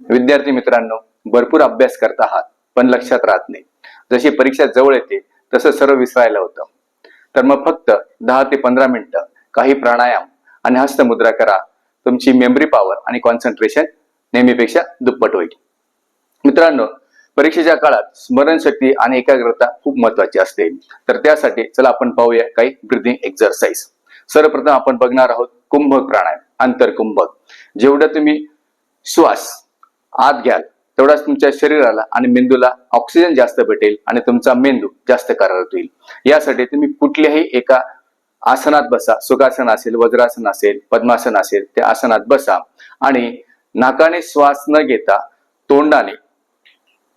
विद्यार्थी मित्रांनो भरपूर अभ्यास करत आहात पण लक्षात राहत नाही. जशी परीक्षा जवळ येते तसं सर्व विसरायला होतं. तर मग फक्त दहा ते पंधरा मिनिटं काही प्राणायाम आणि हस्तमुद्रा करा. तुमची मेमरी पॉवर आणि कॉन्सन्ट्रेशन नेहमीपेक्षा दुप्पट होईल. मित्रांनो परीक्षेच्या काळात स्मरणशक्ती आणि एकाग्रता खूप महत्वाची असते. तर त्यासाठी चला आपण पाहूया काही ब्रिदिंग एक्झरसाइज सर्वप्रथम आपण बघणार आहोत कुंभक प्राणायाम आंतरकुंभक जेवढं तुम्ही श्वास आत घ्याल. तेवढाच तुमच्या शरीराला आणि मेंदूला ऑक्सिजन जास्त भेटेल आणि तुमचा मेंदू जास्त कार्यरत होईल. यासाठी तुम्ही कुठल्याही एका आसनात बसा. सुखासन असेल वज्रासन असेल पद्मासन असेल त्या आसनात बसा. आणि नाकाने श्वास न घेता तोंडाने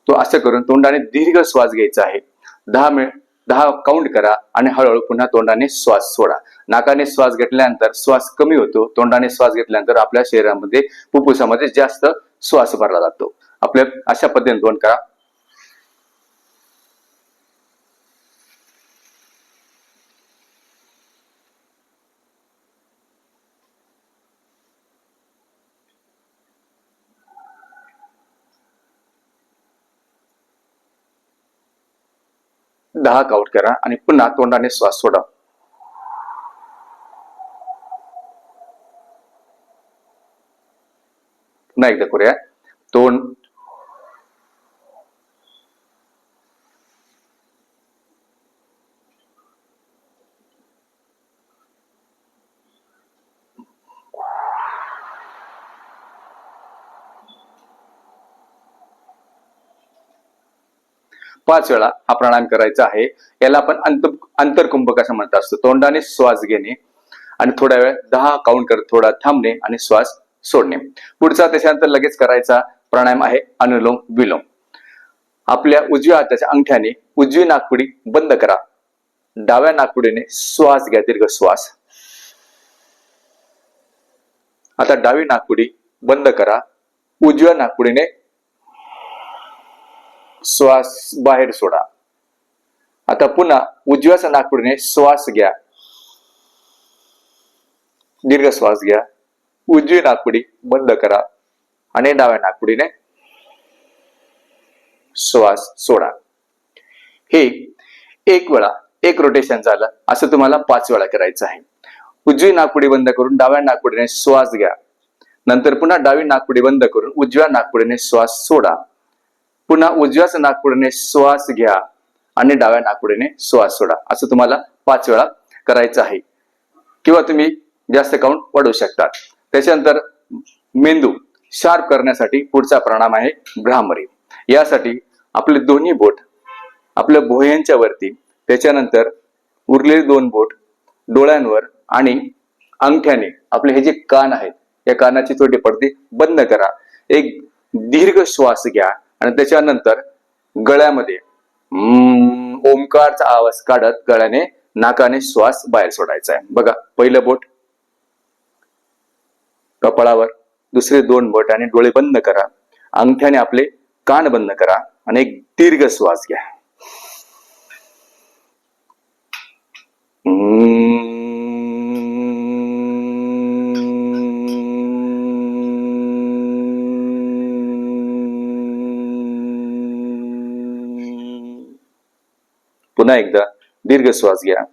तो असं करून तोंडाने दीर्घ श्वास घ्यायचा आहे. दहा मिनिट दहा काउंट करा आणि हळूहळू पुन्हा तोंडाने श्वास सोडा. नाकाने श्वास घेतल्यानंतर श्वास कमी होतो. तोंडाने श्वास घेतल्यानंतर आपल्या शरीरामध्ये फुफ्फुसामध्ये जास्त श्वास भरला जातो. आपल्या अशा पद्धतीने दोन करा. दहा काउंट करा आणि पुन्हा तोंडाने श्वास सोडा. पुन्हा एकदा करूया. पाच वेळा हा प्राणायाम करायचा आहे. याला आपण अंत अंतरकुंभक असं म्हणत असतो तोंडाने श्वास घेणे आणि थोड्या वेळ दहा काउंट करत थोडा थांबणे आणि श्वास सोडणे. पुढचा त्याच्यानंतर लगेच करायचा प्राणायाम आहे अनुलोम विलोम. आपल्या उजव्या हाताच्या अंगठ्याने उजवी नागपुडी बंद करा. डाव्या नागपुडीने श्वास घ्या दीर्घ श्वास. आता डावी नागपुडी बंद करा. उजव्या नागपुडीने श्वास बाहेर सोडा. आता पुन्हा उजव्या नागपुडीने श्वास घ्या. दीर्घ श्वास घ्या. उजवी नागपुडी बंद करा आणि डाव्या नागपुडीने श्वास सोडा. हे एक वेळा एक रोटेशन झालं. असं तुम्हाला पाच वेळा करायचं आहे. उजवी नागपुडी बंद करून डाव्या नागपुडीने श्वास घ्या. नंतर पुन्हा डावी नागपुडी बंद करून उजव्या नागपुडीने श्वास सोडा. पुन्हा उजव्याच नागपुडीने श्वास घ्या आणि डाव्या नागपुडीने श्वास सोडा. असं तुम्हाला पाच वेळा करायचं आहे. किंवा तुम्ही जास्त काउंट वाढवू शकता. त्याच्यानंतर मेंदू शार्प करण्यासाठी पुढचा प्राणायाम आहे भ्रामरी. यासाठी आपले दोन्ही बोट आपल्या भोयांच्या वरती त्याच्यानंतर उरलेले दोन बोट डोळ्यांवर आणि अंगठ्याने आपले हे जे कान आहेत या कानाची थोडी पडदी बंद करा. एक दीर्घ श्वास घ्या. आणि त्याच्यानंतर गळ्यामध्ये ओंकारचा आवाज काढत गळ्याने नाकाने श्वास बाहेर सोडायचा आहे. बघा पहिलं बोट. कपाळावर दुसरे दोन बोट आणि डोळे बंद करा. अंगठ्याने आपले कान बंद करा आणि एक दीर्घ श्वास घ्या. पुन्हा एकदा दीर्घ श्वास घ्या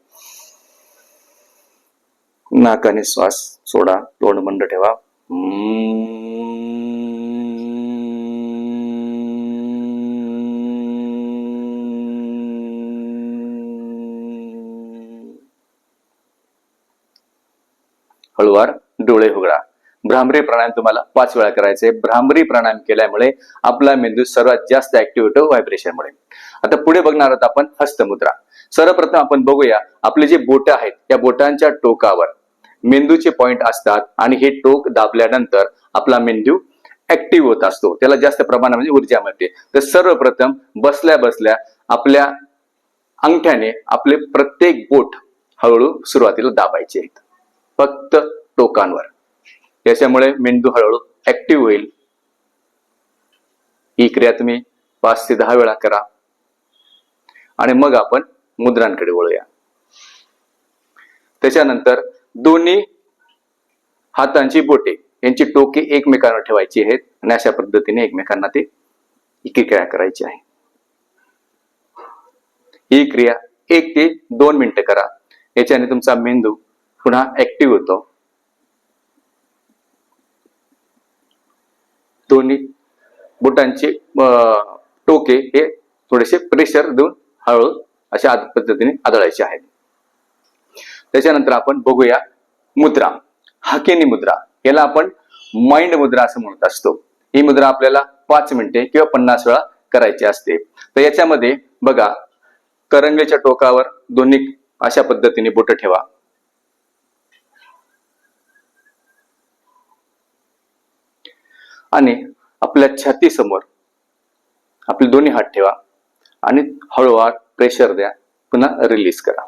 नाकाने श्वास सोडा तोंड बंद ठेवा हळूवार डोळे उघडा भ्रामरी प्राणायाम तुम्हाला पाच वेळा करायचे भ्रामरी प्राणायाम केल्यामुळे आपला मेंदू सर्वात जास्त ऍक्टिव्ह होतो व्हायब्रेशनमुळे आता पुढे बघणार आहोत आपण हस्तमुद्रा. सर्वप्रथम आपण बघूया आपले जे बोट आहेत त्या बोटांच्या टोकावर मेंदूचे पॉइंट असतात आणि हे टोक दाबल्यानंतर आपला मेंदू ऍक्टिव्ह होत असतो. त्याला जास्त प्रमाणामध्ये म्हणजे ऊर्जा मिळते तर सर्वप्रथम बसल्या बसल्या आपल्या अंगठ्याने आपले प्रत्येक बोट हळूहळू सुरुवातीला दाबायचे आहेत. फक्त टोकांवर. त्याच्यामुळे मेंदू हळूहळू ऍक्टिव्ह होईल. ही क्रिया तुम्ही पाच ते दहा वेळा करा. आणि मग आपण मुद्रांकडे वळूया. त्याच्यानंतर दोन्ही हातांची बोटे यांची टोके एकमेकांवर ठेवायची आहेत आणि अशा पद्धतीने एकमेकांना ते क्रिया करायची आहे. ही क्रिया एक ते दोन मिनिटं करा. याच्याने तुमचा मेंदू पुन्हा ऍक्टिव्ह होतो. दोन्ही बोटांचे टोके हे थोडेसे प्रेशर देऊन हळूहळू अशा पद्धतीने आदळायचे आहेत. त्याच्यानंतर आपण बघूया मुद्रा. हाकेनी मुद्रा. याला आपण माइंड मुद्रा असं म्हणत असतो. ही मुद्रा आपल्याला पाच मिनिटे किंवा पन्नास वेळा करायची असते. तर याच्यामध्ये बघा करंगेच्या टोकावर दोन्ही अशा पद्धतीने बोट ठेवा. आणि आपल्या छातीसमोर आपले दोन्ही हात ठेवा आणि हळूवार प्रेशर द्या. पुन्हा रिलीज करा.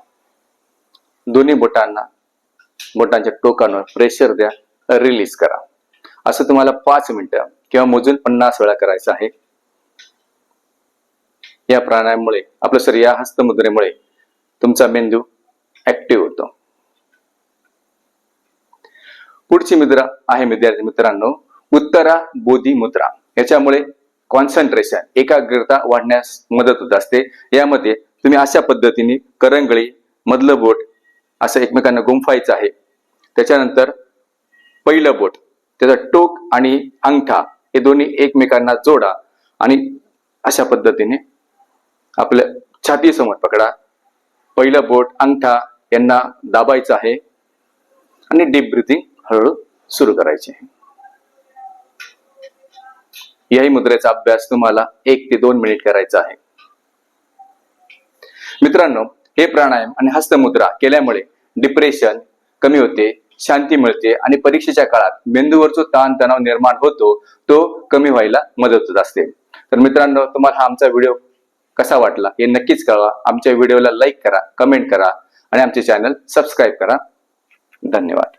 दोन्ही बोटांना बोटांच्या टोकांवर प्रेशर द्या रिलीज करा. असं तुम्हाला पाच मिनिटं किंवा मोजून पन्नास वेळा करायचं आहे. या प्राणायाममुळे आपलं शरीर या हस्तमुद्रेमुळे तुमचा मेंदू ऍक्टिव्ह होतो. पुढची मुद्रा आहे विद्यार्थी मित्रांनो उत्तरा बोधी मुद्रा याच्यामुळे कॉन्सन्ट्रेशन एकाग्रता वाढण्यास मदत होत असते. यामध्ये तुम्ही अशा पद्धतीने करंगळी मधलं बोट असं एकमेकांना गुंफायचं आहे. त्याच्यानंतर पहिलं बोट त्याचा टोक आणि अंगठा हे दोन्ही एकमेकांना जोडा आणि अशा पद्धतीने आपल्या छातीसमोर पकडा. पहिलं बोट अंगठा यांना दाबायचं आहे आणि डीप ब्रिथिंग हळूहळू सुरू करायचे आहे. याही मुद्रेचा अभ्यास तुम्हाला एक ते दोन मिनिट करायचा आहे. मित्रांनो हे प्राणायाम आणि हस्तमुद्रा केल्यामुळे डिप्रेशन कमी होते शांती मिळते आणि परीक्षेच्या काळात मेंदूवर जो ताण तणाव निर्माण होतो तो कमी व्हायला मदत होत असते. तर मित्रांनो तुम्हाला हा आमचा व्हिडिओ कसा वाटला हे नक्कीच कळवा. आमच्या व्हिडिओला लाईक करा कमेंट करा आणि आमचे चॅनल सबस्क्राईब करा. धन्यवाद.